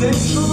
Це що